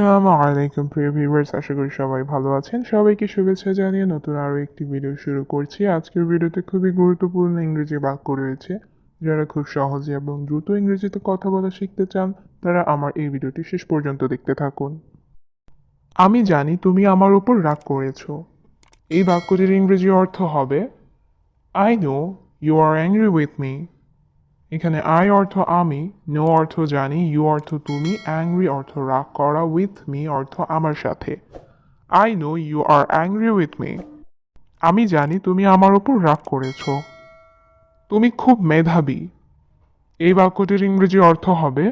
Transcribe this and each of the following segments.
আসসালামু আলাইকুম, প্রিয় ভিউয়ার্স আশা করি সবাই ভালো আছেন। সবাইকে শুভেচ্ছা জানিয়ে নতুন আরও একটি ভিডিও শুরু করছি। আজকের ভিডিওতে খুবই গুরুত্বপূর্ণ ইংরেজি বাক্য রয়েছে। যারা খুব সহজে এবং দ্রুত ইংরেজিতে কথা বলা শিখতে চান, তারা আমার এই ভিডিওটি শেষ পর্যন্ত দেখতে থাকুন। আমি জানি তুমি আমার উপর রাগ করেছ। এই বাক্যটির ইংরেজি অর্থ হবে I know you are angry with me এখানে আই অর্থ আমি নো অর্থ জানি ইউ অর্থ তুমি অ্যাংরি অর্থ রাগ করা উইথ মি অর্থ আমার সাথে। I know you are angry with me আমি জানি তুমি আমার ওপর রাগ করেছ। তুমি খুব মেধাবী। এই বাক্যটির ইংরেজি অর্থ হবে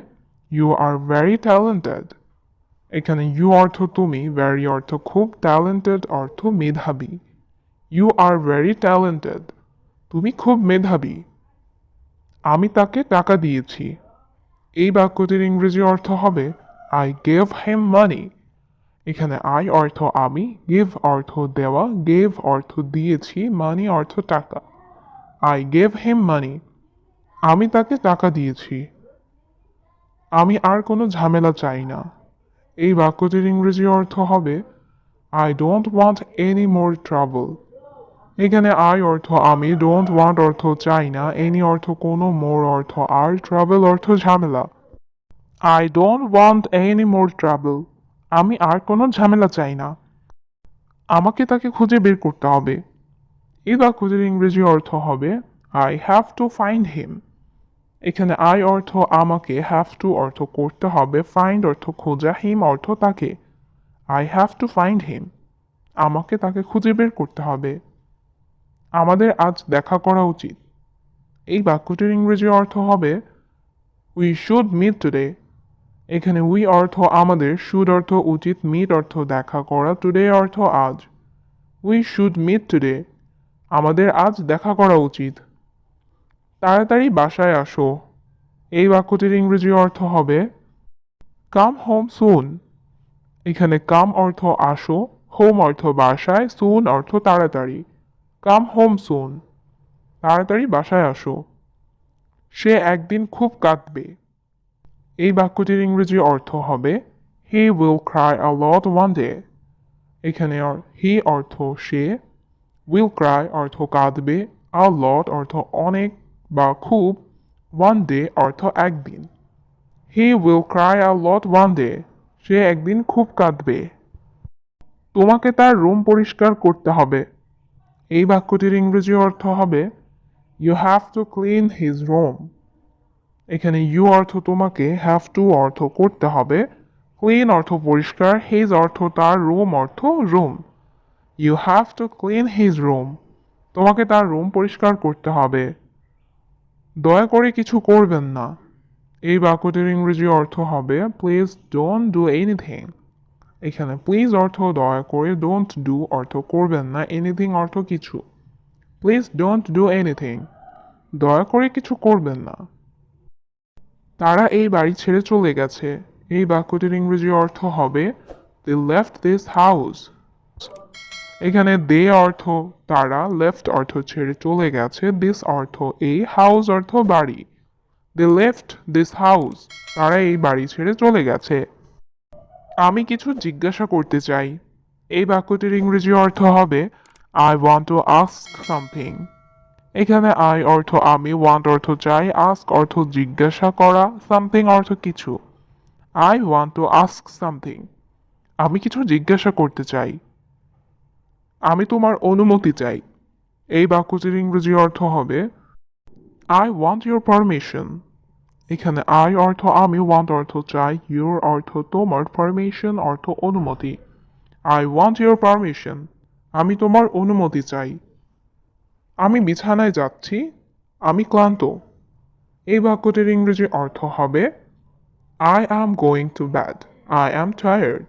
ইউ আর ভেরি ট্যালেন্টেড এখানে ইউ অর্থ তুমি ভেরি অর্থ খুব ট্যালেন্টেড অর্থ মেধাবী। ইউ আর ভেরি ট্যালেন্টেড তুমি খুব মেধাবী। আমি তাকে টাকা দিয়েছি। এই বাক্যটির ইংরেজি অর্থ হবে আই গেভ হেম মানি এখানে আই অর্থ আমি গিভ অর্থ দেওয়া গেভ অর্থ দিয়েছি মানি অর্থ টাকা আই গেভ হেম মানি আমি তাকে টাকা দিয়েছি আমি আর কোনো ঝামেলা চাই না এই বাক্যটির ইংরেজি অর্থ হবে I don't want any more trouble এখানে আই অর্থ আমি ডোন্ট ওয়ান্ট অর্থ চাই না এনি অর্থ কোনো মোর অর্থ আর ট্রাভেল অর্থ ঝামেলা। I don't want any more travel আমি আর কোনো ঝামেলা চাই না। আমাকে তাকে খুঁজে বের করতে হবে। এই বাক্যটির ইংরেজি অর্থ হবে I have to find him এখানে আই অর্থ আমাকে হ্যাভ টু অর্থ করতে হবে ফাইন্ড অর্থ খোঁজা হিম অর্থ তাকে। I have to find him আমাকে তাকে খুঁজে বের করতে হবে। আমাদের আজ দেখা করা উচিত। এই বাক্যটির ইংরেজি অর্থ হবে উই শুড মিট টুডে এখানে উই অর্থ আমাদের শুড অর্থ উচিত মিট অর্থ দেখা করা টুডে অর্থ আজ। উই শুড মিট টুডে আমাদের আজ দেখা করা উচিত। তাড়াতাড়ি বাসায় আসো। এই বাক্যটির ইংরেজি অর্থ হবে কাম হোম সুন এখানে কাম অর্থ আসো হোম অর্থ বাসায় সুন অর্থ তাড়াতাড়ি। Come home soon. তাড়াতাড়ি বাসায় আসো। সে একদিন খুব কাঁদবে। এই বাক্যটির ইংরেজি অর্থ হবে he will cry a lot one day এখানে হি অর্থ সে উইল ক্রাই অর্থ কাঁদবে আ লট অর্থ অনেক বা খুব ওয়ান ডে অর্থ একদিন। He will cry a lot one day সে একদিন খুব কাঁদবে। তোমাকে তার রুম পরিষ্কার করতে হবে। এই বাক্যটির ইংরেজি অর্থ হবে you have to clean his room এখানে ইউ অর্থ তোমাকে হ্যাভ টু অর্থ করতে হবে ক্লিন অর্থ পরিষ্কার হিজ অর্থ তার রুম অর্থ room you have to clean his room তোমাকে তার রুম পরিষ্কার করতে হবে। দয়া করে কিছু করবেন না। এই বাক্যটির ইংরেজি অর্থ হবে প্লিজ ডোন্ট ডু এনিথিং এখানে প্লিজ অর্থ দয়া করে ডোন্ট ডু অর্থ করবেন না এনিথিং অর্থ কিছু। প্লিজ ডোন্ট ডু এনিথিং দয়া করে কিছু করবেন না। তারা এই বাড়ি ছেড়ে চলে গেছে। এই বাক্যটির ইংরেজি অর্থ হবে দে লেফট দিস হাউস এখানে দে অর্থ, তারা লেফট অর্থ ছেড়ে চলে গেছে। দিস অর্থ, এই হাউস অর্থ বাড়ি। দে লেফট দিস হাউস তারা এই বাড়ি ছেড়ে চলে গেছে। আমি কিছু জিজ্ঞাসা করতে চাই। এই বাক্যটির ইংরেজি অর্থ হবে I want to ask something এখানে আই অর্থ আমি ওয়ান্ট অর্থ চাই আস্ক অর্থ জিজ্ঞাসা করা সামথিং অর্থ কিছু I want to ask something আমি কিছু জিজ্ঞাসা করতে চাই। আমি তোমার অনুমতি চাই। এই বাক্যটির ইংরেজি অর্থ হবে আই ওয়ান্ট ইউর পারমিশন এখানে আই অর্থ আমি ওয়ান্ট অর্থ চাই ইউর অর্থ তোমার পারমিশন অর্থ অনুমতি আই ওয়ান্ট ইউর পারমিশন আমি তোমার অনুমতি চাই আমি বিছানায় যাচ্ছি আমি ক্লান্ত এই বাক্যটির ইংরেজি অর্থ হবে I am going to bed I am tired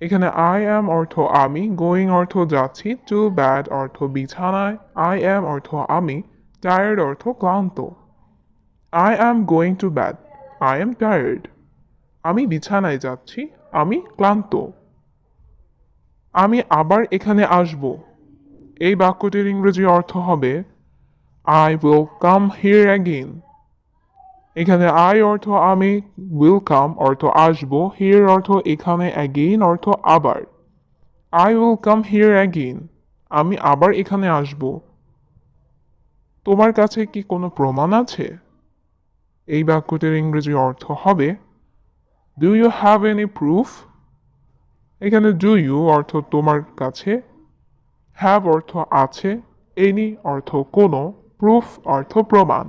এখানে আই অ্যাম অর্থ আমি গোয়িং অর্থ যাচ্ছি টু ব্যাড অর্থ বিছানায় আই অ্যাম অর্থ আমি টায়ার্ড অর্থ ক্লান্ত I am going to bed I am tired আমি বিছানায় যাচ্ছি। আমি ক্লান্ত। আমি আবার এখানে আসব। এই বাক্যটির ইংরেজি অর্থ হবে I will come here again এখানে আই অর্থ আমি উইল কাম অর্থ আসব। হিয়ার অর্থ এখানে অ্যাগেইন অর্থ আবার। I will come here again আমি আবার এখানে আসব। তোমার কাছে কি কোনো প্রমাণ আছে? এই বাক্যটির ইংরেজি অর্থ হবে do you have any proof এখানে ডু ইউ অর্থ তোমার কাছে হ্যাভ অর্থ আছে এনি অর্থ কোনো প্রুফ অর্থ প্রমাণ।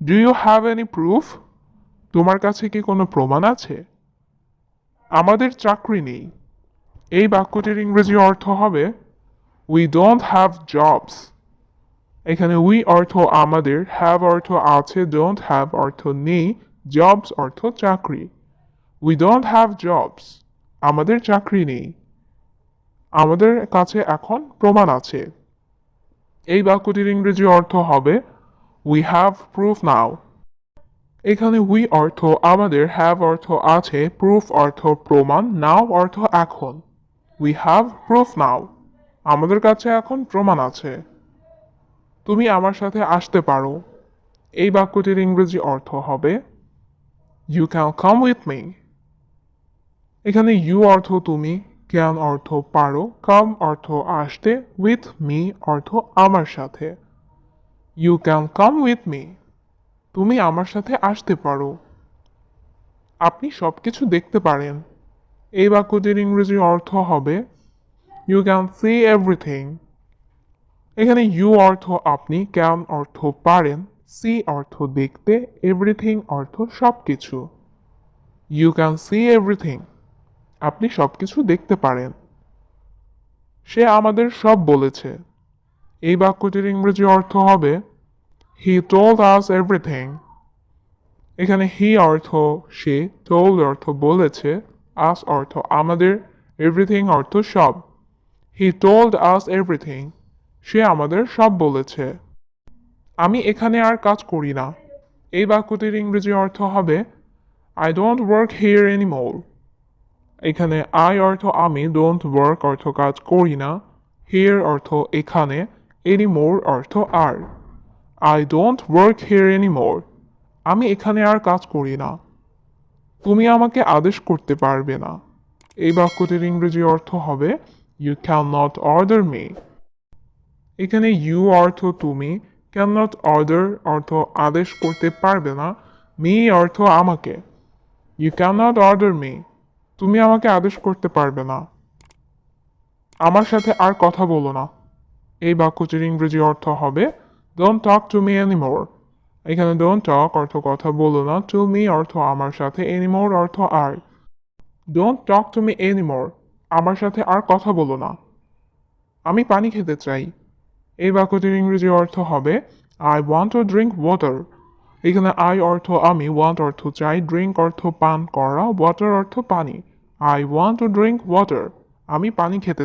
Do you have any proof তোমার কাছে কি কোনো প্রমাণ আছে? আমাদের চাকরি নেই। এই বাক্যটির ইংরেজি অর্থ হবে উই ডোন্ট হ্যাভ জবস এখানে উই অর্থ আমাদের হ্যাভ অর্থ আছে ডোন্ট হ্যাভ অর্থ নেই জবস অর্থ চাকরি। উই ডোন্ট হ্যাভ জবস আমাদের চাকরি নেই। আমাদের কাছে এখন প্রমাণ আছে। এই বাক্যটির ইংরেজি অর্থ হবে উই হ্যাভ প্রুফ নাও এখানে উই অর্থ আমাদের হ্যাভ অর্থ আছে প্রুফ অর্থ প্রমাণ নাও অর্থ এখন। উই হ্যাভ প্রুফ নাও আমাদের কাছে এখন প্রমাণ আছে। তুমি আমার সাথে আসতে পারো। এই বাক্যটির ইংরেজি অর্থ হবে you can come with me এখানে ইউ অর্থ তুমি ক্যান অর্থ পারো কাম অর্থ আসতে উইথ মি অর্থ আমার সাথে you can come with me তুমি আমার সাথে আসতে পারো আপনি সব কিছু দেখতে পারেন এই বাক্যটির ইংরেজি অর্থ হবে ইউ ক্যান সি এভরিথিং এখানে ইউ অর্থ আপনি ক্যান অর্থ পারেন সি অর্থ দেখতে এভরিথিং অর্থ সব কিছু ইউ ক্যান সি এভরিথিং আপনি সব কিছু দেখতে পারেন। সে আমাদের সব বলেছে। এই বাক্যটির ইংরেজি অর্থ হবে হি টোল্ড আস এভরিথিং এখানে হি অর্থ সে টোল্ড অর্থ বলেছে আস অর্থ আমাদের এভরিথিং অর্থ সব। হি টোল্ড আস এভরিথিং সে আমাদের সব বলেছে। আমি এখানে আর কাজ করি না। এই বাক্যটির ইংরেজি অর্থ হবে I don't work here anymore এখানে আই অর্থ আমি ডোন্ট ওয়ার্ক অর্থ কাজ করি না হিয়ার অর্থ এখানে এনিমোর অর্থ আর I don't work here anymore আমি এখানে আর কাজ করি না তুমি আমাকে আদেশ করতে পারবে না এই বাক্যটির ইংরেজি অর্থ হবে you can not order me এখানে ইউ অর্থ তুমি ক্যান নট অর্ডার অর্থ আদেশ করতে পারবে না মি অর্থ আমাকে। You can not order me তুমি আমাকে আদেশ করতে পারবে না। আমার সাথে আর কথা বলো না। এই বাক্যটির ইংরেজি অর্থ হবে don't talk to me anymore এখানে ডোন্ট টক অর্থ কথা বলো না টু মি অর্থ আমার সাথে এনিমোর অর্থ আর। Don't talk to me anymore আমার সাথে আর কথা বলো না। আমি পানি খেতে চাই। এই বাক্যটির ইংরেজি অর্থ হবে I want to drink water এখানে আই অর্থ আমি ওয়ান্ট অর্থ চাই ড্রিঙ্ক অর্থ পান করা ওয়াটার অর্থ পানি I want to drink water আমি পানি খেতে